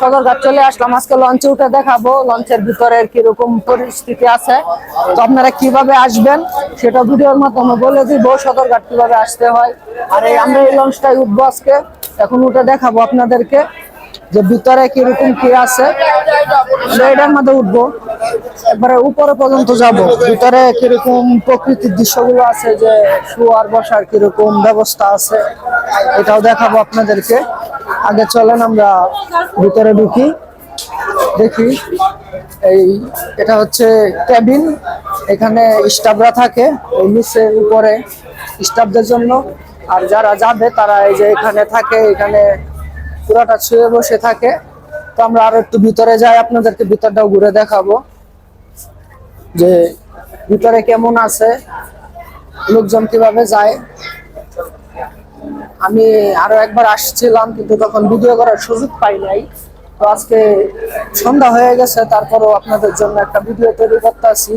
সদরঘাট চলে আসলাম। আজকে লঞ্চে উঠে দেখাবো লঞ্চের ভিতরে কীরকম পরিস্থিতি আছে। তো আপনারা কীভাবে আসবেন সেটা ভিডিওর মাধ্যমে বলে দিব সদরঘাট কীভাবে আসতে হয়। আর এই আমরা এই লঞ্চটাই উঠবো আজকে। এখন উঠে দেখাবো আপনাদেরকে যে ভিতরে কীরকম কি আছে। এটার মধ্যে উঠবো। একবারে উপরে পর্যন্ত যাব। ভিতরে কীরকম প্রকৃতির দৃশ্যগুলো আছে যে, শুয়ার বসার কীরকম ব্যবস্থা আছে, এটাও দেখাবো আপনাদেরকে। আগে চলেন, আমরা ভিতরে ঢুকি। দেখি, এই এটা হচ্ছে ক্যাবিন। এখানে স্টাফরা থাকে, এই নিচের উপরে স্টাফদের জন্য। আর যারা যাবে, তারা এই যে এখানে থাকে, এখানে পুরাটা ছুঁয়ে বসে থাকে। তো আমরা আরও একটু ভিতরে যাই, আপনাদেরকে ভিতরটাও ঘুরে দেখাবো। যে ভিতরে কেমন আছে, লোকজন কীভাবে যায়। আমি আরও একবার আসছিলাম, কিন্তু তখন ভিডিও করার সুযোগ পাই নাই। তো আজকে সন্ধ্যা হয়ে গেছে, তারপরও আপনাদের জন্য একটা ভিডিও তৈরি করতে আসি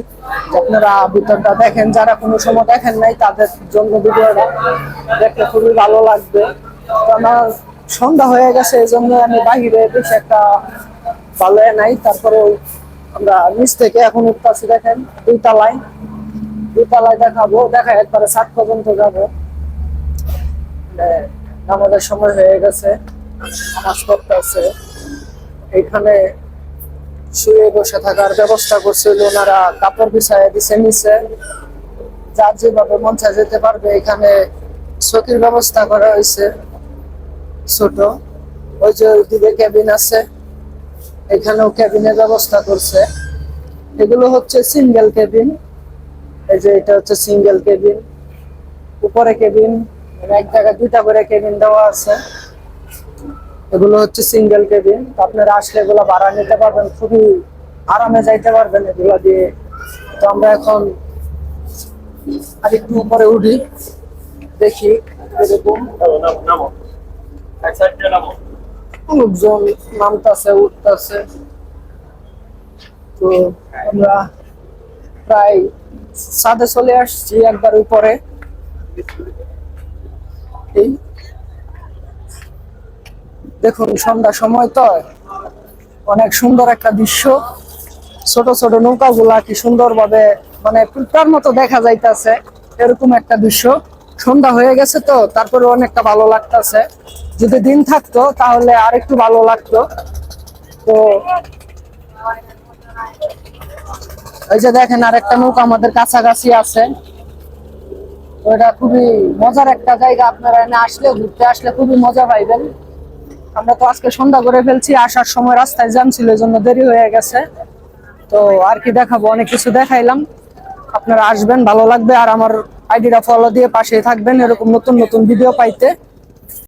আপনারা ভিতরটা দেখেন, যারা কোনো সময় দেখেন নাই, তাদের জন্য ভিডিওটা দেখতে খুবই ভালো লাগবে। তো আমার সন্ধ্যা হয়ে গেছে, এই জন্য আমি বাহিরে বেশি একটা ভালো নাই। তারপরে আমরা নিচ থেকে এখন উঠতেছি, দেখেন দুই তালায় দুই তালায় দেখাবো, দেখা একবারে সাত পর্যন্ত যাব। আমাদের সময় হয়ে গেছে নামাজ পড়তে আছে। এখানে শুয়ে বসে থাকার ব্যবস্থা করছিল ওনারা, কাপড় বিছায় দিছে নিচে। যার যেভাবে মন চায় যেতে পারবে, এখানে চকির ব্যবস্থা করা হয়েছে ছোট। ওই যে ওইদিকে ক্যাবিন আছে, এখানেও ক্যাবিনের ব্যবস্থা করছে। এগুলো হচ্ছে সিঙ্গেল কেবিন এই যে এটা হচ্ছে সিঙ্গেল কেবিন উপরে কেবিন এক জায়গায় দুইটা করে কেবিন দেওয়া আছে। এগুলো হচ্ছে সিঙ্গেল কেবিন আপনারা আসলে এগুলো ভাড়া নিতে পারবেন, খুবই আরামে যাইতে পারবেন এগুলো দিয়ে। তো আমরা এখন আরেকটু উপরে উঠি, দেখি এরকম। লোকজন নামতাছে, উঠতেছে। তো আমরা প্রায় সাদে চলে আসছি একবার উপরে। এই। দেখুন, সন্ধ্যা সময় তো, অনেক সুন্দর একটা দৃশ্য। ছোট ছোট নৌকা গুলা কি সুন্দর ভাবে মানে পিঁপড়ার মতো দেখা যাইতাছে, এরকম একটা দৃশ্য। সন্ধ্যা হয়ে গেছে তো, তারপরে অনেকটা ভালো লাগতেছে। যদি দিন থাকতো, তাহলে আর একটু ভালো লাগতো। তো, এই যে দেখেন আর একটা নৌকা আমাদের কাছাকাছি আছে। তো এটা খুবই মজার একটা জায়গা, আপনারা এনে আসলে, ঘুরতে আসলে খুবই মজা পাইবেন। আমরা তো আজকে সন্ধ্যা করে ফেলছি, আসার সময় রাস্তায় জ্যাম ছিল, এই জন্য দেরি হয়ে গেছে। তো আর কি দেখাবো, অনেক কিছু দেখাইলাম। আপনারা আসবেন, ভালো লাগবে। আর আমার আইডিটা ফলো দিয়ে পাশে থাকবেন, এরকম নতুন নতুন ভিডিও পাইতে।